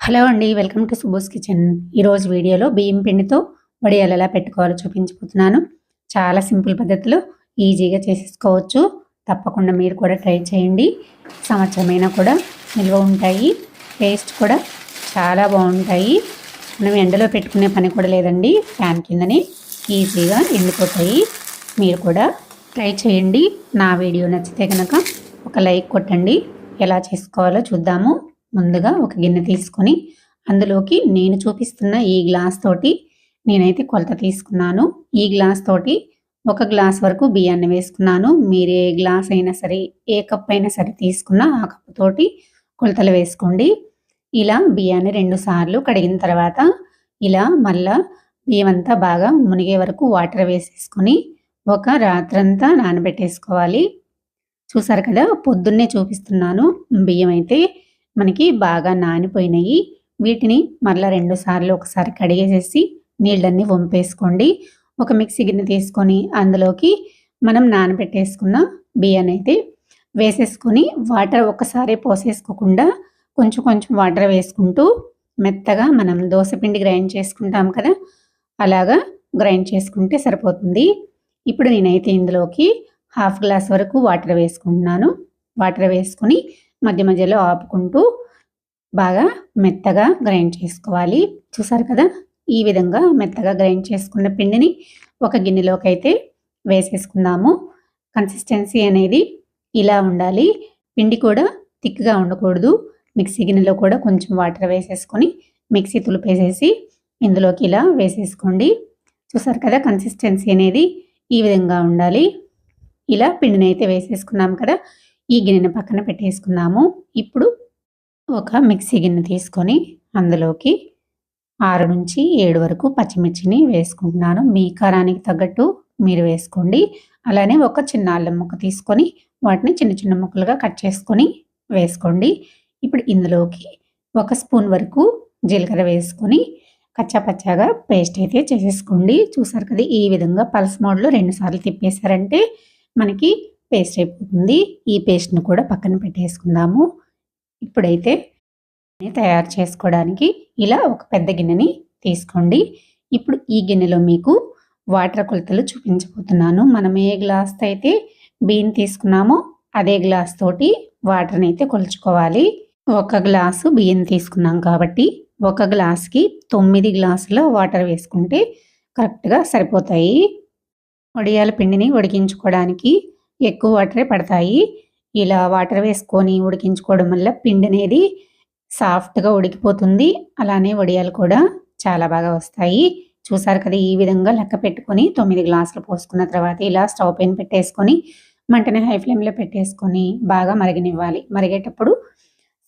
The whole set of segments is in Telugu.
హలో అండి వెల్కమ్ టు సుబోస్ కిచెన్. ఈరోజు వీడియోలో బియ్యం పిండితో వడియాలు ఎలా పెట్టుకోవాలో చూపించిపోతున్నాను చాలా సింపుల్ పద్ధతిలో ఈజీగా చేసేసుకోవచ్చు. తప్పకుండా మీరు కూడా ట్రై చేయండి. సంవత్సరమైనా కూడా నిల్వ ఉంటాయి. టేస్ట్ కూడా చాలా బాగుంటాయి. మనం ఎండలో పెట్టుకునే పని కూడా లేదండి. ఫ్యాన్ కిందనే ఈజీగా ఎండిపోతాయి. మీరు కూడా ట్రై చేయండి. నా వీడియో నచ్చితే కనుక ఒక లైక్ కొట్టండి. ఎలా చేసుకోవాలో చూద్దాము. ముందుగా ఒక గిన్నె తీసుకొని అందులోకి నేను చూపిస్తున్న ఈ గ్లాస్ తోటి నేనైతే కొలత తీసుకున్నాను. ఈ గ్లాస్ తోటి ఒక గ్లాస్ వరకు బియ్యాన్ని వేసుకున్నాను. మీరు ఏ గ్లాస్ అయినా సరే ఏ కప్ అయినా సరే తీసుకున్న ఆ కప్ తోటి కొలతలు వేసుకోండి. ఇలా బియ్యాన్ని రెండు సార్లు కడిగిన తర్వాత ఇలా మళ్ళా బియ్యం అంతా బాగా మునిగే వరకు వాటర్ వేసేసుకొని ఒక రాత్రంతా నానబెట్టేసుకోవాలి. చూసారు కదా పొద్దున్నే చూపిస్తున్నాను బియ్యం అయితే మనకి బాగా నానిపోయినాయి. వీటిని మళ్ళీ రెండు సార్లు ఒకసారి కడిగేసేసి నీళ్ళన్నీ వంపేసుకోండి. ఒక మిక్సీ గిన్నె తీసుకొని అందులోకి మనం నానబెట్టేసుకున్న బియ్యాన్ని అయితే వేసేసుకొని వాటర్ ఒకసారి పోసేసుకోకుండా కొంచెం కొంచెం వాటర్ వేసుకుంటూ మెత్తగా మనం దోశపిండి గ్రైండ్ చేసుకుంటాం కదా అలాగా గ్రైండ్ చేసుకుంటే సరిపోతుంది. ఇప్పుడు నేనైతే ఇందులోకి హాఫ్ గ్లాస్ వరకు వాటర్ వేసుకుంటున్నాను. వాటర్ వేసుకొని మధ్య మధ్యలో ఆపుకుంటూ బాగా మెత్తగా గ్రైండ్ చేసుకోవాలి. చూసారు కదా? ఈ విధంగా మెత్తగా గ్రైండ్ చేసుకున్న పిండిని ఒక గిన్నెలోకి అయితే వేసేసుకుందాము. కన్సిస్టెన్సీ అనేది ఇలా ఉండాలి. పిండి కూడా థిక్గా ఉండకూడదు. మిక్సీ గిన్నెలో కూడా కొంచెం వాటర్ వేసేసుకొని మిక్సీ తులిపేసేసి ఇందులోకి ఇలా వేసేసుకోండి. చూసారు కదా? కన్సిస్టెన్సీ అనేది ఈ విధంగా ఉండాలి. ఇలా పిండిని అయితే వేసేసుకున్నాం కదా? ఈ గిన్నెను పక్కన పెట్టేసుకుందాము. ఇప్పుడు ఒక మిక్సీ గిన్నె తీసుకొని అందులోకి ఆరు నుంచి ఏడు వరకు పచ్చిమిర్చిని వేసుకుంటున్నాను. మీ కారానికి తగ్గట్టు మీరు వేసుకోండి. అలానే ఒక చిన్న అల్లం ముక్క తీసుకొని వాటిని చిన్న చిన్న ముక్కలుగా కట్ చేసుకొని వేసుకోండి. ఇప్పుడు ఇందులోకి ఒక స్పూన్ వరకు జీలకర్ర వేసుకొని కచ్చాపచ్చాగా పేస్ట్ అయితే చేసేసుకోండి. చూసారు కదా ఈ విధంగా పల్స్ మోడ్లో రెండు సార్లు తిప్పేశారంటే మనకి పేస్ట్ అయిపోతుంది. ఈ పేస్ట్ను కూడా పక్కన పెట్టేసుకుందాము. ఇప్పుడైతే తయారు చేసుకోవడానికి ఇలా ఒక పెద్ద గిన్నెని తీసుకోండి. ఇప్పుడు ఈ గిన్నెలో మీకు వాటర్ కొలతలు చూపించబోతున్నాను. మనం ఏ గ్లాస్తో అయితే బియ్యం తీసుకున్నామో అదే గ్లాస్ తోటి వాటర్ని అయితే కొలుచుకోవాలి. ఒక గ్లాసు బియ్యం తీసుకున్నాం కాబట్టి ఒక గ్లాస్కి తొమ్మిది గ్లాసుల వాటర్ వేసుకుంటే కరెక్ట్గా సరిపోతాయి. వడియాల పిండిని ఉడికించుకోవడానికి ఎక్కువ వాటరే పడతాయి. ఇలా వాటర్ వేసుకొని ఉడికించుకోవడం వల్ల పిండి అనేది సాఫ్ట్గా ఉడికిపోతుంది. అలానే వడియాలు కూడా చాలా బాగా వస్తాయి. చూసారు కదా ఈ విధంగా లెక్క పెట్టుకొని తొమ్మిది గ్లాసులు పోసుకున్న తర్వాత ఇలా స్టవ్ పైన పెట్టేసుకొని మంటని హై ఫ్లేమ్లో పెట్టేసుకొని బాగా మరిగనివ్వాలి. మరిగేటప్పుడు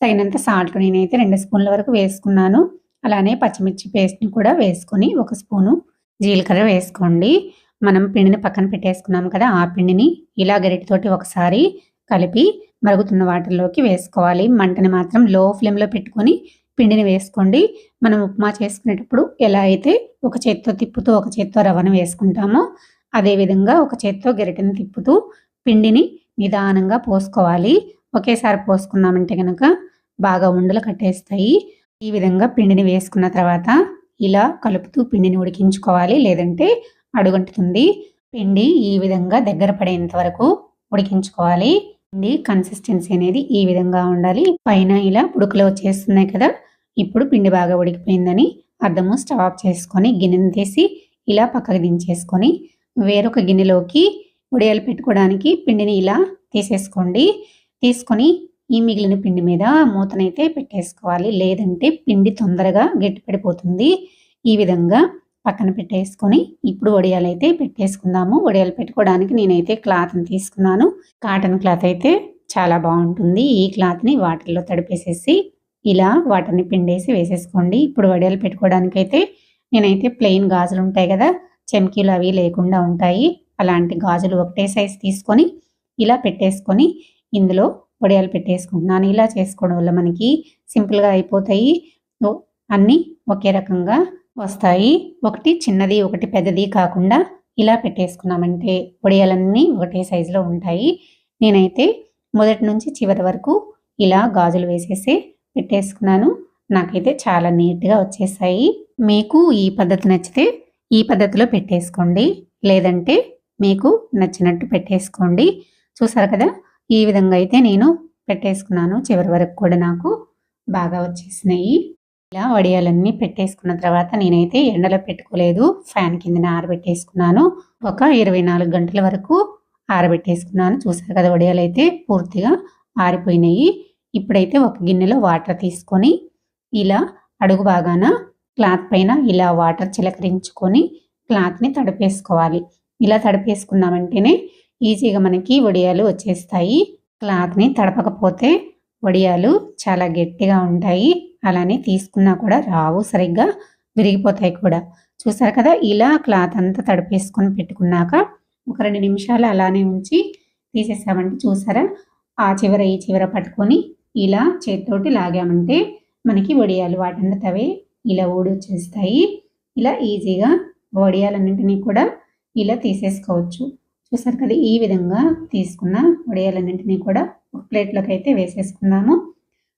తగినంత సాల్ట్ నేనైతే రెండు స్పూన్ల వరకు వేసుకున్నాను. అలానే పచ్చిమిర్చి పేస్ట్ని కూడా వేసుకొని ఒక స్పూను జీలకర్ర వేసుకోండి. మనం పిండిని పక్కన పెట్టేసుకున్నాం కదా ఆ పిండిని ఇలా గరిటితోటి ఒకసారి కలిపి మరుగుతున్న వాటర్లోకి వేసుకోవాలి. మంటని మాత్రం లో ఫ్లేమ్లో పెట్టుకొని పిండిని వేసుకోండి. మనం ఉప్మా చేసుకునేటప్పుడు ఎలా అయితే ఒక చేత్తో తిప్పుతూ ఒక చేత్తో రవ్వను వేసుకుంటామో అదేవిధంగా ఒక చేత్తో గరిటెని తిప్పుతూ పిండిని నిదానంగా పోసుకోవాలి. ఒకేసారి పోసుకున్నామంటే కనుక బాగా ఉండలు కట్టేస్తాయి. ఈ విధంగా పిండిని వేసుకున్న తర్వాత ఇలా కలుపుతూ పిండిని ఉడికించుకోవాలి. లేదంటే అడుగంటుతుంది. పిండి ఈ విధంగా దగ్గర పడేంత వరకు ఉడికించుకోవాలి. పిండి కన్సిస్టెన్సీ అనేది ఈ విధంగా ఉండాలి. పైన ఇలా ఉడుకులు వచ్చేస్తున్నాయి కదా ఇప్పుడు పిండి బాగా ఉడికిపోయిందని అర్థము స్టవ్ ఆఫ్ చేసుకొని గిన్నెను తీసి ఇలా పక్కకు దించేసుకొని వేరొక గిన్నెలోకి ఉడియాలు పెట్టుకోవడానికి పిండిని ఇలా తీసేసుకోండి. తీసుకొని ఈ మిగిలిన పిండి మీద మూతనైతే పెట్టేసుకోవాలి. లేదంటే పిండి తొందరగా గట్టిపడిపోతుంది ఈ విధంగా పక్కన పెట్టేసుకొని ఇప్పుడు వడియాలు అయితే పెట్టేసుకుందాము. వడియాలు పెట్టుకోవడానికి నేనైతే క్లాత్ని తీసుకున్నాను. కాటన్ క్లాత్ అయితే చాలా బాగుంటుంది. ఈ క్లాత్ని వాటర్లో తడిపేసేసి ఇలా వాటర్ని పిండేసి వేసేసుకోండి. ఇప్పుడు వడియాలు పెట్టుకోవడానికి అయితే నేనైతే ప్లెయిన్ గాజులు ఉంటాయి కదా చెమ్కీలు అవి లేకుండా ఉంటాయి. అలాంటి గాజులు ఒకటే సైజ్ తీసుకొని ఇలా పెట్టేసుకొని ఇందులో వడియాలు పెట్టేసుకుంటున్నాను. ఇలా చేసుకోవడం వల్ల మనకి సింపుల్గా అయిపోతాయి. అన్నీ ఒకే రకంగా వస్తాయి. ఒకటి చిన్నది ఒకటి పెద్దది కాకుండా ఇలా పెట్టేసుకున్నామంటే ఒడియాలన్నీ ఒకటే సైజులో ఉంటాయి. నేనైతే మొదటి నుంచి చివరి వరకు ఇలా గాజులు వేసేసి పెట్టేసుకున్నాను. నాకైతే చాలా నీట్గా వచ్చేసాయి. మీకు ఈ పద్ధతి నచ్చితే ఈ పద్ధతిలో పెట్టేసుకోండి. లేదంటే మీకు నచ్చినట్టు పెట్టేసుకోండి. చూసారు కదా? ఈ విధంగా అయితే నేను పెట్టేసుకున్నాను. చివరి వరకు కూడా నాకు బాగా వచ్చేసినాయి. ఇలా వడియాలన్నీ పెట్టేసుకున్న తర్వాత నేనైతే ఎండలో పెట్టుకోలేదు. ఫ్యాన్ కిందన ఆరబెట్టేసుకున్నాను. ఒక ఇరవై నాలుగు గంటల వరకు ఆరబెట్టేసుకున్నాను. చూసారు కదా వడియాలు అయితే పూర్తిగా ఆరిపోయినాయి. ఇప్పుడైతే ఒక గిన్నెలో వాటర్ తీసుకొని ఇలా అడుగు బాగాన క్లాత్ పైన ఇలా వాటర్ చిలకరించుకొని క్లాత్ని తడిపేసుకోవాలి. ఇలా తడిపేసుకున్నామంటేనే ఈజీగా మనకి వడియాలు వచ్చేస్తాయి. క్లాత్ని తడపకపోతే వడియాలు చాలా గట్టిగా ఉంటాయి. అలానే తీసుకున్నా కూడా రావు సరిగ్గా విరిగిపోతాయి కూడా. చూసారు కదా ఇలా క్లాత్ అంతా తడిపేసుకొని పెట్టుకున్నాక ఒక రెండు నిమిషాలు అలానే ఉంచి తీసేసామంటే చూసారా? ఆ చివర ఈ చివర పట్టుకొని ఇలా చేతితోటి లాగామంటే మనకి వడియాలు వాటంతటవే ఇలా ఊడొచ్చేస్తాయి. ఇలా ఈజీగా వడియాలన్నింటినీ కూడా ఇలా తీసేసుకోవచ్చు. చూసారు కదా ఈ విధంగా తీసుకున్న వడియాలన్నింటినీ కూడా ఒక ప్లేట్లోకి అయితే వేసేసుకున్నాము.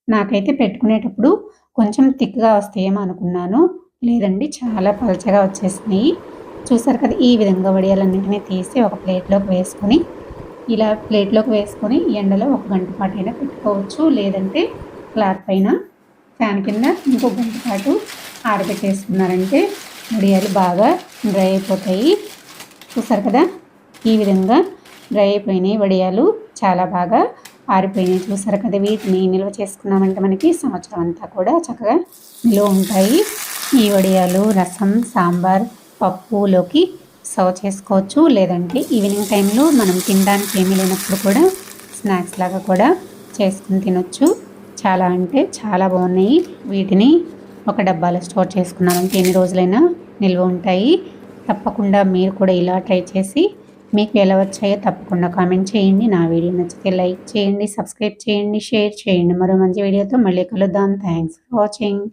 నాకైతే పెట్టుకునేటప్పుడు కొంచెం థిక్గా వస్తాయేమో అనుకున్నాను. లేదండి చాలా పలచగా వచ్చేసినాయి. చూసారు కదా ఈ విధంగా వడియాలన్నింటినీ తీసి ఒక ప్లేట్లోకి వేసుకొని ఇలా ప్లేట్లోకి వేసుకొని ఎండలో ఒక గంట పాటు అయినా పెట్టుకోవచ్చు. లేదంటే క్లాత్ పైన ఫ్యాన్ కింద ఇంకో గంట పాటు ఆరబెట్టేసుకున్నారంటే వడియాలు బాగా డ్రై అయిపోతాయి. చూసారు కదా ఈ విధంగా డ్రై అయిపోయినాయి వడియాలు చాలా బాగా ఆరిపోయినాయి. చూసారు కదా వీటిని నిల్వ చేసుకున్నామంటే మనకి సంవత్సరం అంతా కూడా చక్కగా నిల్వ ఉంటాయి. ఈ వడియాలు రసం సాంబార్ పప్పులోకి సర్వ్ చేసుకోవచ్చు. లేదంటే ఈవినింగ్ టైంలో మనం తినడానికి ఏమీ లేనప్పుడు కూడా స్నాక్స్ లాగా కూడా చేసుకుని తినొచ్చు. చాలా అంటే చాలా బాగున్నాయి. వీటిని ఒక డబ్బాలో స్టోర్ చేసుకున్నామంటే ఎన్ని రోజులైనా నిల్వ ఉంటాయి. తప్పకుండా మీరు కూడా ఇలా ట్రై చేసి మీకు ఎలా వచ్చాయో తప్పకుండా కామెంట్ చేయండి. నా వీడియో నచ్చితే లైక్ చేయండి సబ్స్క్రైబ్ చేయండి షేర్ చేయండి. మరో మంచి వీడియోతో మళ్ళీ కలుద్దాం. Thanks for watching.